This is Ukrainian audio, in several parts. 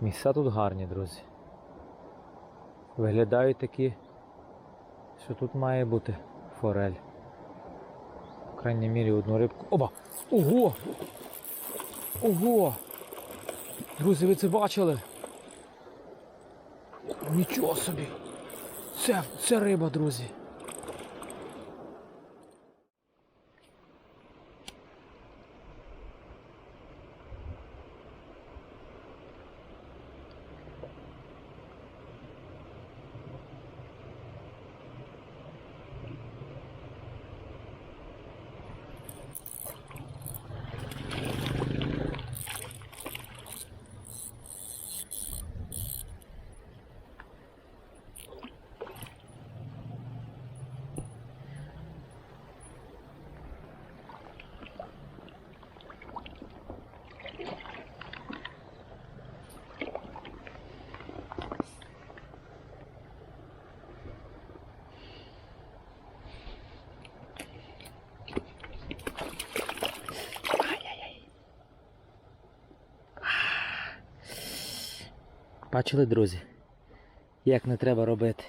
Місця тут гарні, друзі. Виглядають такі, що тут має бути форель. В крайній мірі одну рибку. Оба! Ого! Ого! Друзі, ви це бачили? Нічого собі! Це, це риба, друзі. Бачили, друзі? Як не треба робити.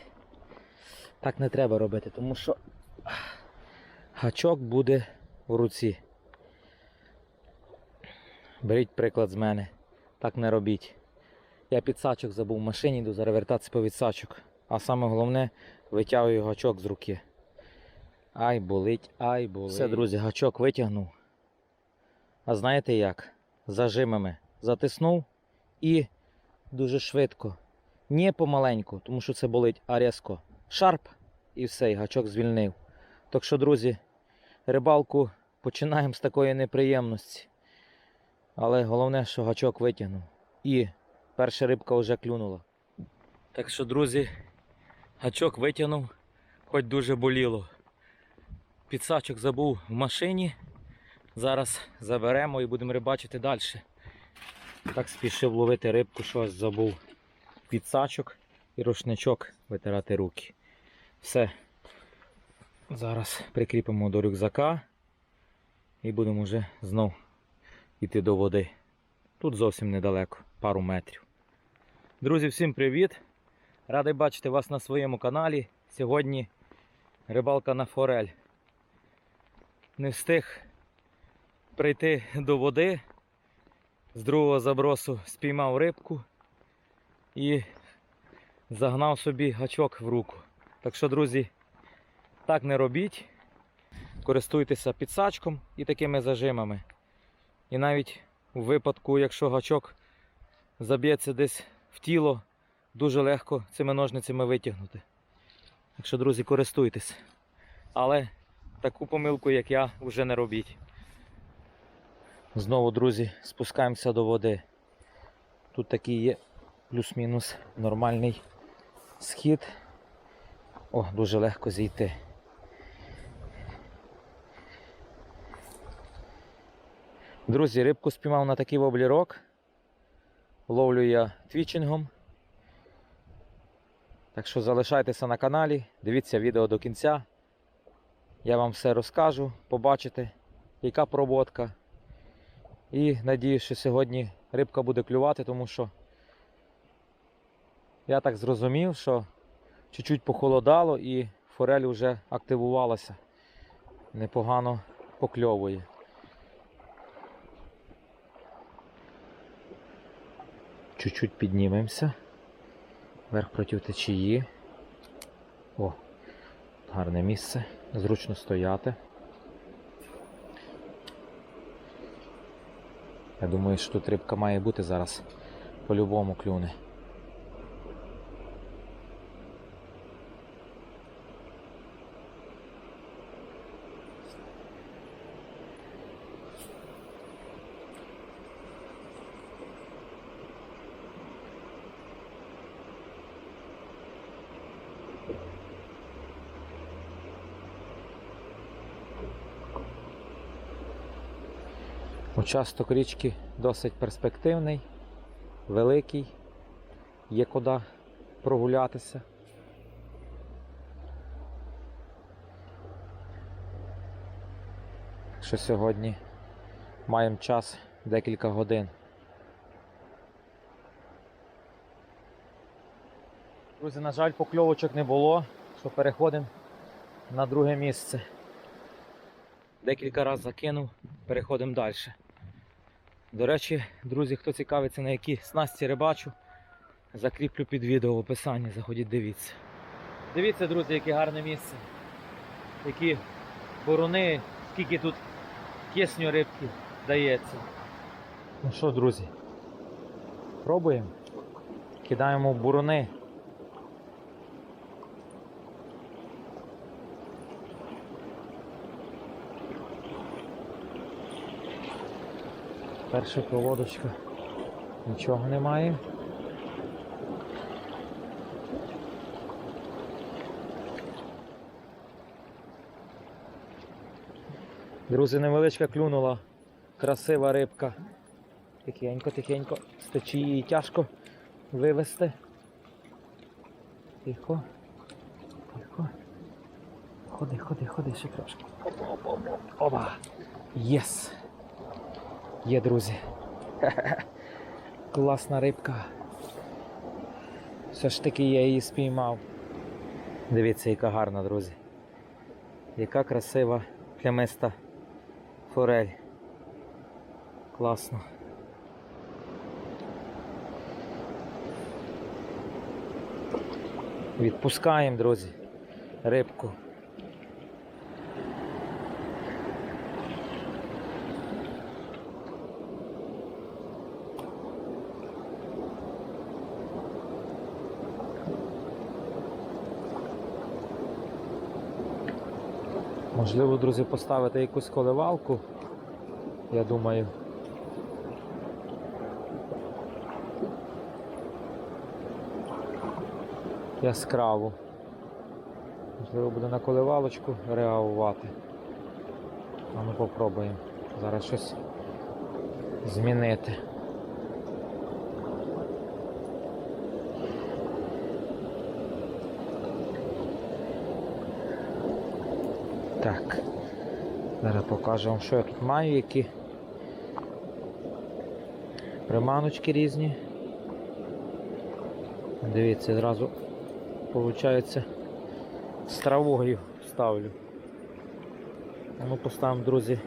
Так не треба робити, тому що гачок буде в руці. Беріть приклад з мене. Так не робіть. Я підсачок забув в машині, йду зараз вертатися по відсачок. А саме головне, витягую гачок з руки. Ай, болить, ай, болить. Все, друзі, гачок витягнув. А знаєте як? Зажимами затиснув і дуже швидко. Не помаленьку, тому що це болить, а різко. Шарп і все, і гачок звільнив. Так що, друзі, рибалку починаємо з такої неприємності. Але головне, що гачок витягнув. І перша рибка вже клюнула. Так що, друзі, гачок витягнув, хоч дуже боліло. Підсачок забув в машині. Зараз заберемо і будемо рибачити далі. Так спішив ловити рибку, що аж забув підсачок і рушничок витирати руки. Все. Зараз прикріпимо до рюкзака і будемо вже знов йти до води. Тут зовсім недалеко, пару метрів. Друзі, всім привіт! Радий бачити вас на своєму каналі. Сьогодні рибалка на форель. Не встиг прийти до води. З другого забросу спіймав рибку і загнав собі гачок в руку. Так що, друзі, так не робіть. Користуйтеся підсачком і такими зажимами. І навіть у випадку, якщо гачок заб'ється десь в тіло, дуже легко цими ножницями витягнути. Так що, друзі, користуйтесь. Але таку помилку, як я, вже не робіть. Знову, друзі, спускаємося до води. Тут такий є плюс-мінус нормальний схід. О, дуже легко зійти. Друзі, рибку спіймав на такий воблірок. Ловлю я твічингом. Так що залишайтеся на каналі, дивіться відео до кінця. Я вам все розкажу, побачите, яка проводка. І надію, що сьогодні рибка буде клювати, тому що я так зрозумів, що чуть-чуть похолодало і форель вже активувалася. Непогано покльовує. Чуть-чуть піднімемося. Вверх проти течії. О, гарне місце. Зручно стояти. Я думаю, що тут рибка має бути зараз. По-любому клюне. Участок річки досить перспективний, великий, є куди прогулятися. Що сьогодні маємо час декілька годин. Друзі, на жаль, покльовочок не було, що переходимо на друге місце. Декілька разів закинув, переходимо далі. До речі, друзі, хто цікавиться, на які снасті рибачу, закріплю під відео в описанні, заходіть дивіться. Дивіться, друзі, яке гарне місце. Які борони, скільки тут кисню рибки дається. Ну що, друзі, пробуємо. Кидаємо в Перша проводочка. Нічого немає. Друзі, невеличка клюнула. Красива рибка. Тихенько, тихенько. З течії її тяжко вивести. Тихо. Тихо. Ходи, ходи, ходи ще трошки. Опа. Оба. Єс. Є, друзі. Класна рибка. Все ж таки я її спіймав. Дивіться, яка гарна, друзі. Яка красива плямиста форель. Класно. Відпускаємо, друзі, рибку. Можливо, друзі, поставити якусь коливалку, я думаю. Яскраву. Можливо, буде на коливалочку реагувати. А ми попробуємо зараз щось змінити. Так. Зараз покажу вам, що я тут маю, які приманочки різні. Дивіться, зразу виходить з травою ставлю. Ну поставимо, друзі,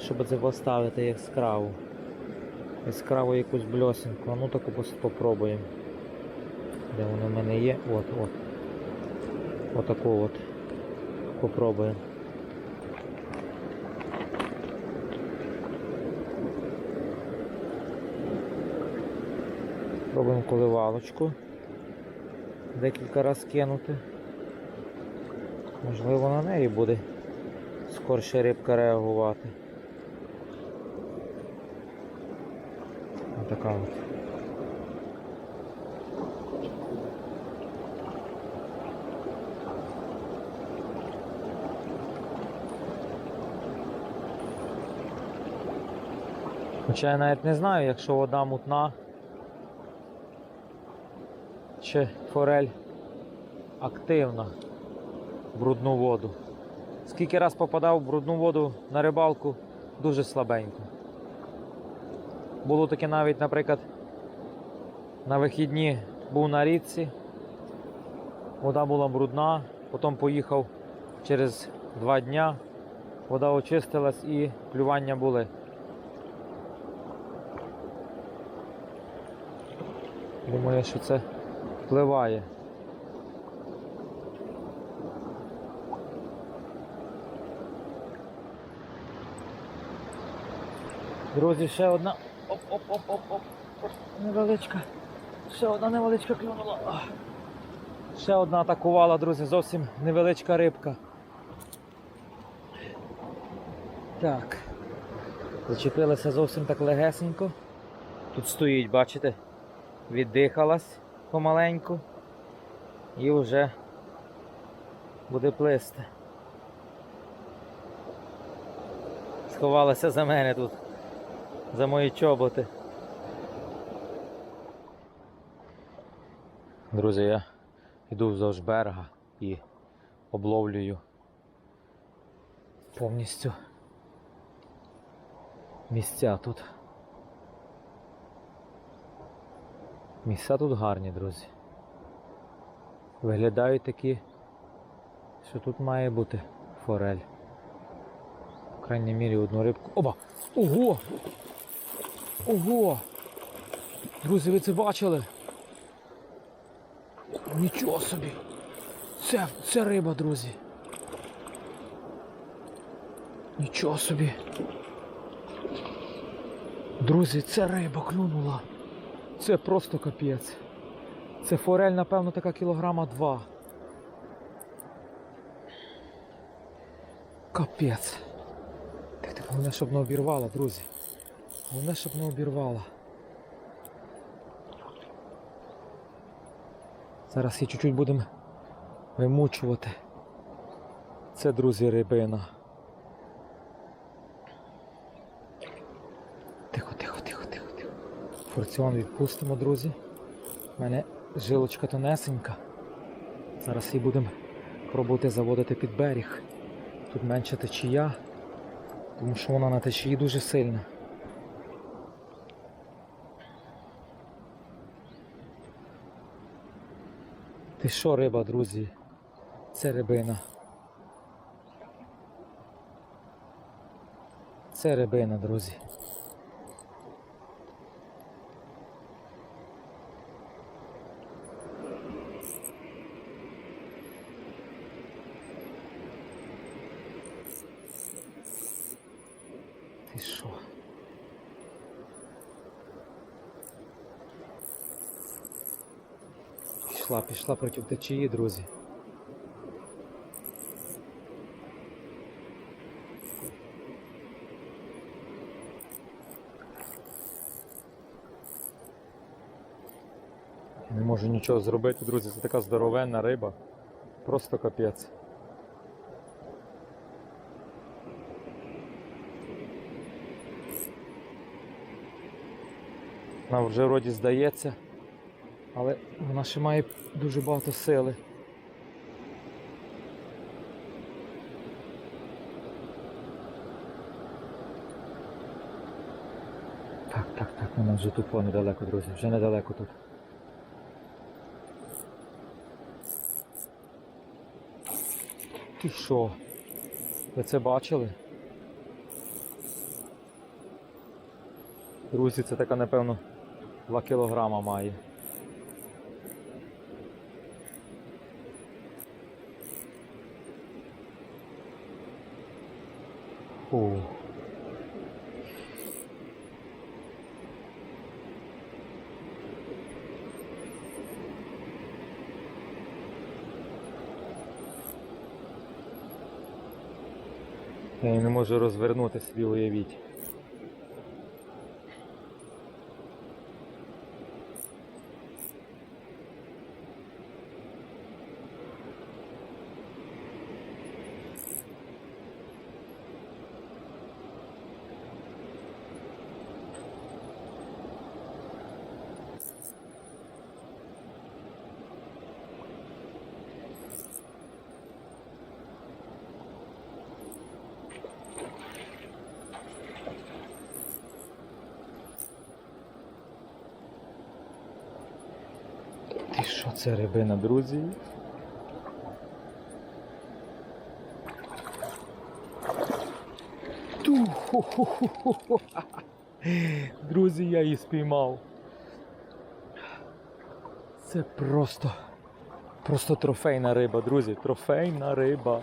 щоб це поставити яскраву. Яскраву якусь бльосинку. Ну таку попробуємо. Де вона в мене є? От, от. Отаку от. Попробуємо. Пробуємо коливалочку. Декілька разів кинути. Можливо на неї буде скорше рибка реагувати. Отака от. Хоча я навіть не знаю, якщо вода мутна чи форель активна в брудну воду. Скільки раз попадав в брудну воду на рибалку, дуже слабенько. Було таке навіть, наприклад, на вихідні був на річці, вода була брудна, потім поїхав через два дня, вода очистилась і клювання були. Думаю, що це впливає. Друзі, ще одна. Оп-оп-оп-оп-оп. Невеличка. Ще одна невеличка клюнула. Ще одна атакувала, друзі, зовсім невеличка рибка. Так. Зачепилася зовсім так легесенько. Тут стоїть, бачите? Віддихалась помаленьку і вже буде плисти. Сховалася за мене тут, за мої чоботи. Друзі, я йду вздовж берега і обловлюю повністю місця тут. Місця тут гарні, друзі. Виглядають такі, що тут має бути форель. В крайній мірі одну рибку. Оба! Ого! Ого! Друзі, ви це бачили? Нічого собі! Це, це риба, друзі. Нічого собі. Друзі, це риба клюнула. Це просто капець. Це форель, напевно, така кілограма два. Капець. Так, так, головне, щоб не обірвала, друзі. Головне, щоб не обірвала. Зараз її чуть-чуть будемо вимучувати. Це, друзі, рибина. Тихо, тихо, тихо, тихо, тихо. Форціон відпустимо, друзі. У мене жилочка тонесенька. Зараз її будемо пробувати заводити під берег. Тут менша течія, тому що вона на течії дуже сильна. Ти що, риба, друзі? Це рибина. Це рибина, друзі. Ти що? Пішла, пішла проти течії, друзі. Не можу нічого зробити, друзі, це така здоровенна риба. Просто капець. Вона вже вроді здається, але вона ще має дуже багато сили. Так, так, так, вона вже тупо недалеко, друзі, вже недалеко тут. Ти що? Ви це бачили? Друзі, це така, напевно, 2 кілограма має. О. Я не можу розвернути собі, уявіть. Ти що це рибина, друзі? Ту, хо-хо-хо-хо. Друзі, я її спіймав. Це просто, просто трофейна риба, друзі, трофейна риба.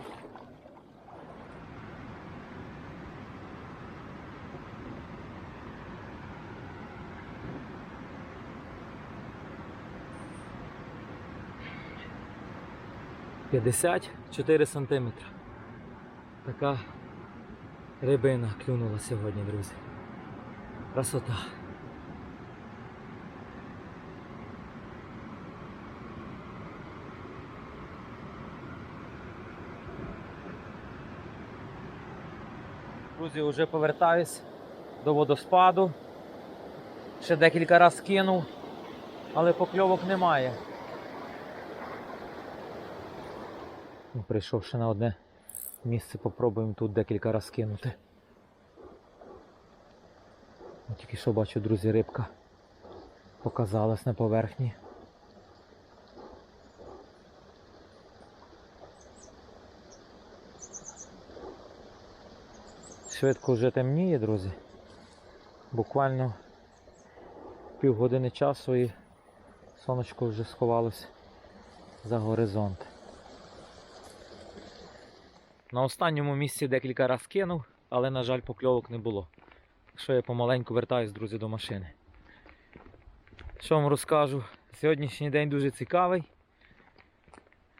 П'ятдесят чотири сантиметри. Така рибина клюнула сьогодні, друзі. Красота. Друзі, вже повертаюсь до водоспаду. Ще декілька разів кинув, але покльовок немає. Ну, Прийшовши на одне місце, попробуємо тут декілька раз кинути. Тільки що бачу, друзі, рибка показалась на поверхні. Швидко вже темніє, друзі. Буквально півгодини часу і сонечко вже сховалось за горизонт. На останньому місці декілька разів кинув, але, на жаль, покльовок не було. Що я помаленьку вертаюсь, друзі, до машини. Що вам розкажу? Сьогоднішній день дуже цікавий.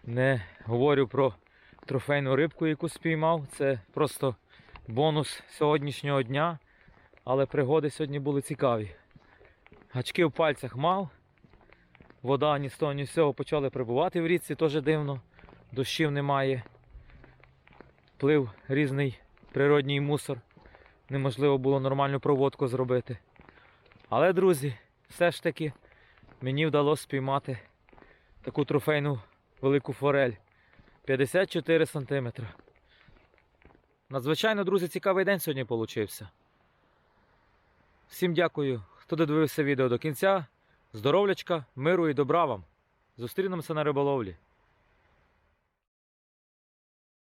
Не говорю про трофейну рибку, яку спіймав. Це просто бонус сьогоднішнього дня. Але пригоди сьогодні були цікаві. Гачки в пальцях мав. Вода ні з того, ні з цього почали прибувати в річці, теж дивно. Дощів немає. Плив різний природній мусор. Неможливо було нормальну проводку зробити. Але, друзі, все ж таки мені вдалося спіймати таку трофейну велику форель. 54 см. Надзвичайно, друзі, цікавий день сьогодні получився. Всім дякую, хто додивився відео до кінця. Здоровлячка, миру і добра вам. Зустрінемося на риболовлі.